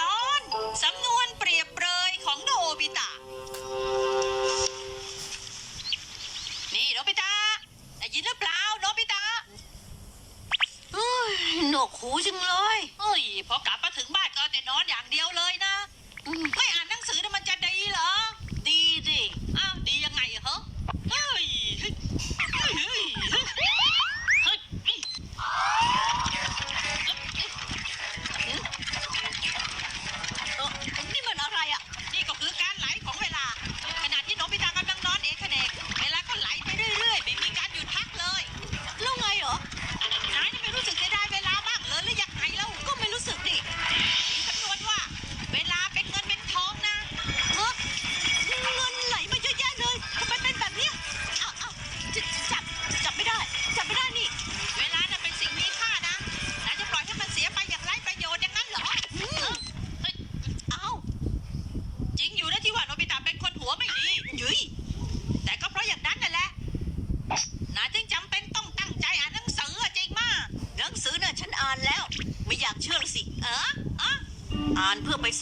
ตอนสำนวนเปรียบเปรยของโนบิตะ นี่โนบิตะได้ยินหรือเปล่าโนบิตะเฮ้ยหนวกหูจังเลยเฮ้ยเพอกะ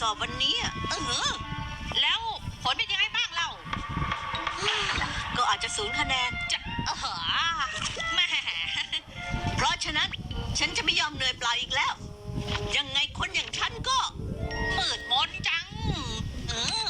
อบวันนี้อะเออแล้วผลเป็นยังไงบ้างเราก็อาจจะศูนย์คะแนนจะเออแม่เพราะฉะนั้นฉันจะไม่ยอมเหนื่อยเปล่าอีกแล้ว ยังไงคนอย่างฉันก็เปิดมนต์จัง อืม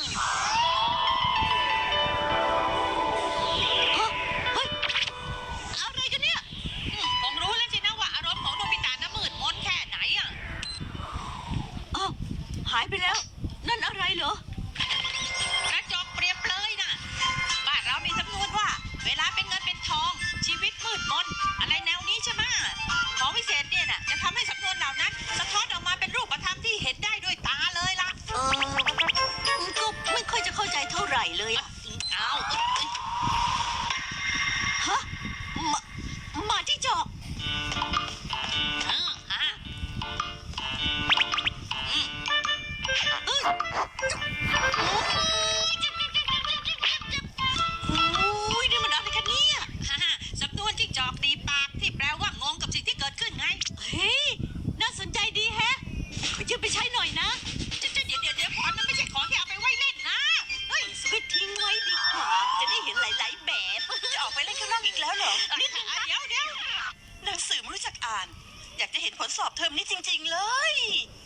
ลสอบเทอมนี้จริง ๆ เลย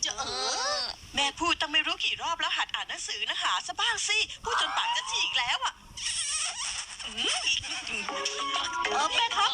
จะเออ แม่พูดตั้งไม่รู้กี่รอบแล้วหัดอ่านหนังสือนะหาซะบ้างสิ พูดจนปากจะฉีกแล้วอะแม่คะ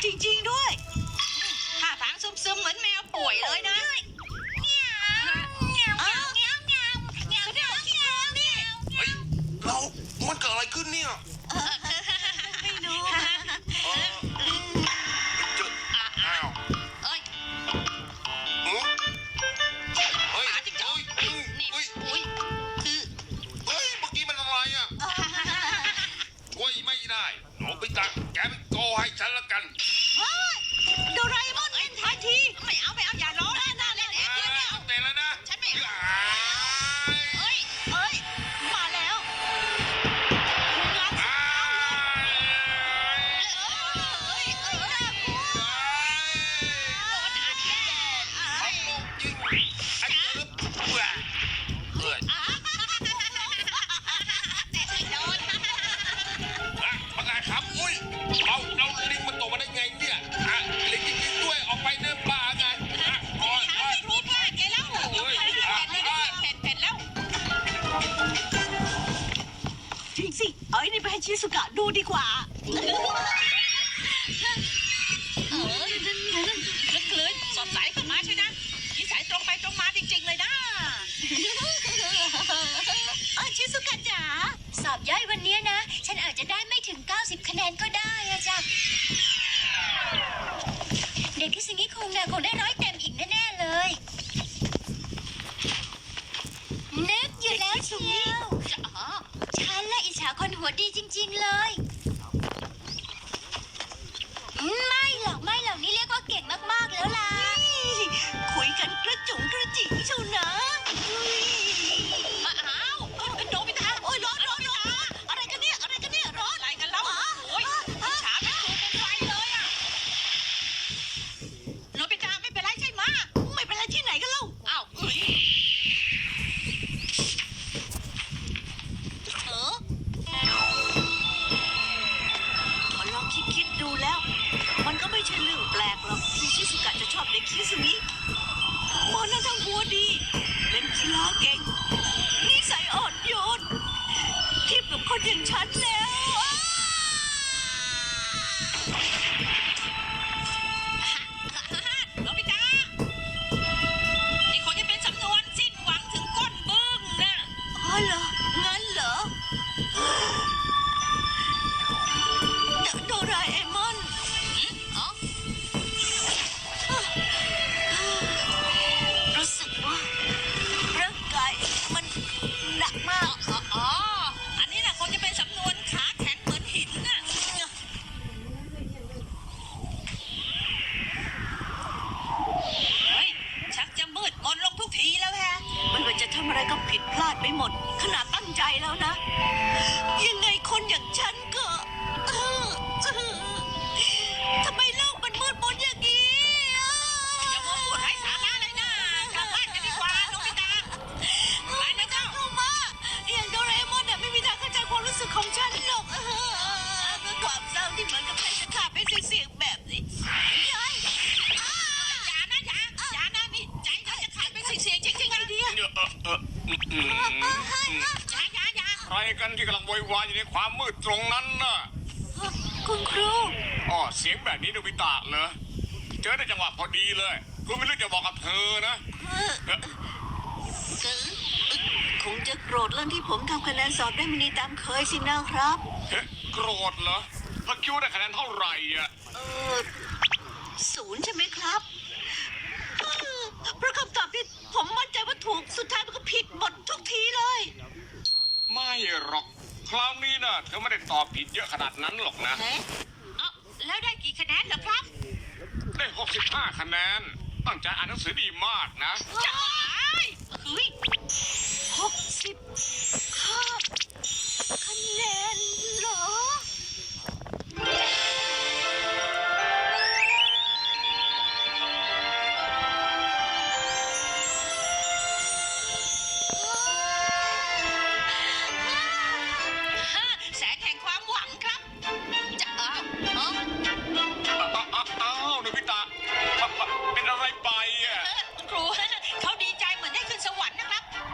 teaching ชิสุกะดูดีกว่าเออลึกเลยสดใสเข้ามาใช่นะนิสัยตรงไปตรงมาจริงๆเลยนะเออชิสุกะจ๋าสอบย่อยวันเนี้ยนะ ฉันอาจจะได้ไม่ถึง 90 คะแนนก็ได้อะจ้ะเด็กที่สิงห์คงเนี่ยคงได้ร้อยเต็มอีกแน่ๆเลยนึกอยู่แล้วเชียวอ๋อ ฉันละอิจ ฉาคนหัวดีจริง ๆ เลย ไม่หรอกไม่หรอกนี่เรียกว่าเก่งมากๆแล้วล่ะ คุยกันกระจุงกระจิ๋งเชียวนะ อย่าอย่าอย่าใครกันที่กำลังโวยวายอยู่ในความมืดตรงนั้นน่ะคุณครู อ๋อเสียงแบบนี้โนบิตะเหรอเจอในจังหวะพอดีเลยคุณไม่รู้จะบอกกับเธอนะเอ๊ะก็คงจะโกรธเรื่องที่ผมทำคะแนนสอบได้ไม่ดีตามเคยสินะครับ เอ๊ะโกรธเหรอพระคิวได้คะแนนเท่าไหร่อะ เออศูนย์ใช่ไหมครับ เพราะคำตอบที่ผมมั่นใจว่าถูกสุดท้ายมันก็ผิดหมดทุกทีเลย ไม่หรอก คราวนี้น่ะเธอไม่ได้ตอบผิดเยอะขนาดนั้นหรอกนะ เอ๊ะเอ้าแล้วได้กี่คะแนนเหรอครับได้ 65 คะแนน ตั้งใจอ่านหนังสือดีมากนะจะหายเฮ้ยหกสิบห้าคะแนน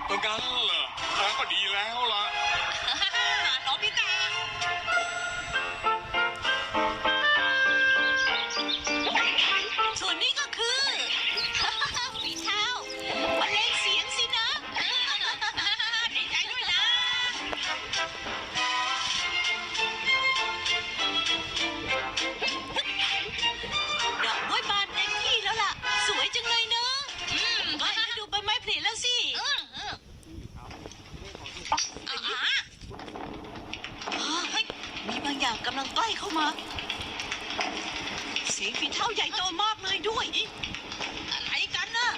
ตรงนั้นเหรอก็ดีแล้วล่ะ น้องพี่ตา เขาใหญ่โตมากเลยด้วย อะไรกันน่ะ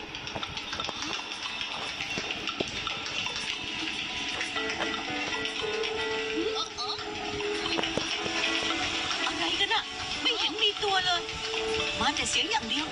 อะไรกันอะไม่เห็นมีตัวเลย มาแต่เสียงอย่างเดียว